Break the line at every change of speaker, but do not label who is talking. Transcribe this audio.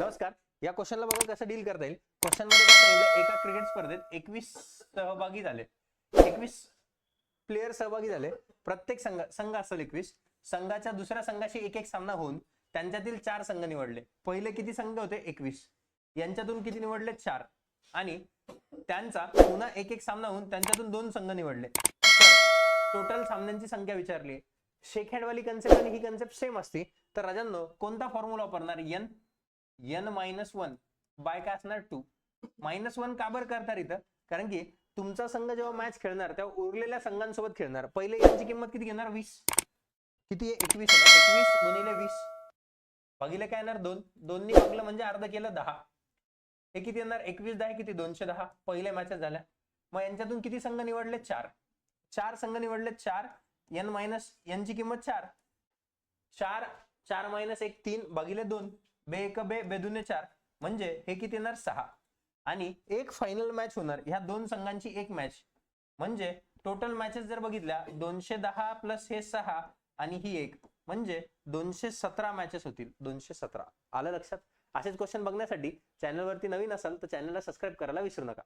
नमस्कार. या क्वेश्चनला बघा कसं डील करता येईल. क्वेश्चनमध्ये काय सांगितलं? एका क्रिकेट स्पर्धेत एकवीस सहभागी झाले. एकवीस प्लेयर सहभागी झाले. प्रत्येक संघ संघ असेल एकवीस. संघाच्या दुसऱ्या संघाशी एक एक सामना होऊन त्यांच्यातील चार संघ निवडले. पहिले किती संघ होते? एकवीस. यांच्यातून किती निवडले? चार. आणि त्यांचा पुन्हा एक एक सामना होऊन त्यांच्यातून दोन संघ निवडले. टोटल सामन्यांची संख्या विचारली. शेखेडवाली कन्सेप्ट आणि ही कन्सेप्ट सेम असते. तर राजांनो कोणता फॉर्म्युला वापरणार? N N minus one by काय असणार? टू मायनस वन का बरं करतात इथं? कारण की तुमचा संघ जेव्हा मॅच खेळणार तेव्हा उरलेल्या संघांसोबत खेळणार. पहिले यांची किंमत किती घेणार? वीस. किती? आहे एकवीस एकवीस गुणिले वीस. भागिले काय येणार? दोन. दोननी भागलं म्हणजे अर्ध केलं दहा. हे किती येणार? एकवीस दहा किती? दोनशे दहा. पहिल्या मॅचेस झाल्या. मग यांच्यातून किती संघ निवडले? चार. चार संघ निवडले? चार. एन मायनस यांची किंमत चार. चार. चार मायनस एक तीन. भागिले दोन. बे एक बे बेदुने चार. म्हणजे हे किती येणार? सहा. आणि एक फायनल मॅच होणार. ह्या दोन संघांची एक मॅच म्हणजे टोटल मॅचेस जर बघितल्या दोनशे दहा प्लस हे सहा आणि ही एक. म्हणजे दोनशे सतरा मॅचेस होतील. दोनशे सतरा. आलं लक्षात? असेच क्वेश्चन बघण्यासाठी चॅनलवरती नवीन असाल तर चॅनलला सबस्क्राईब करायला विसरू नका.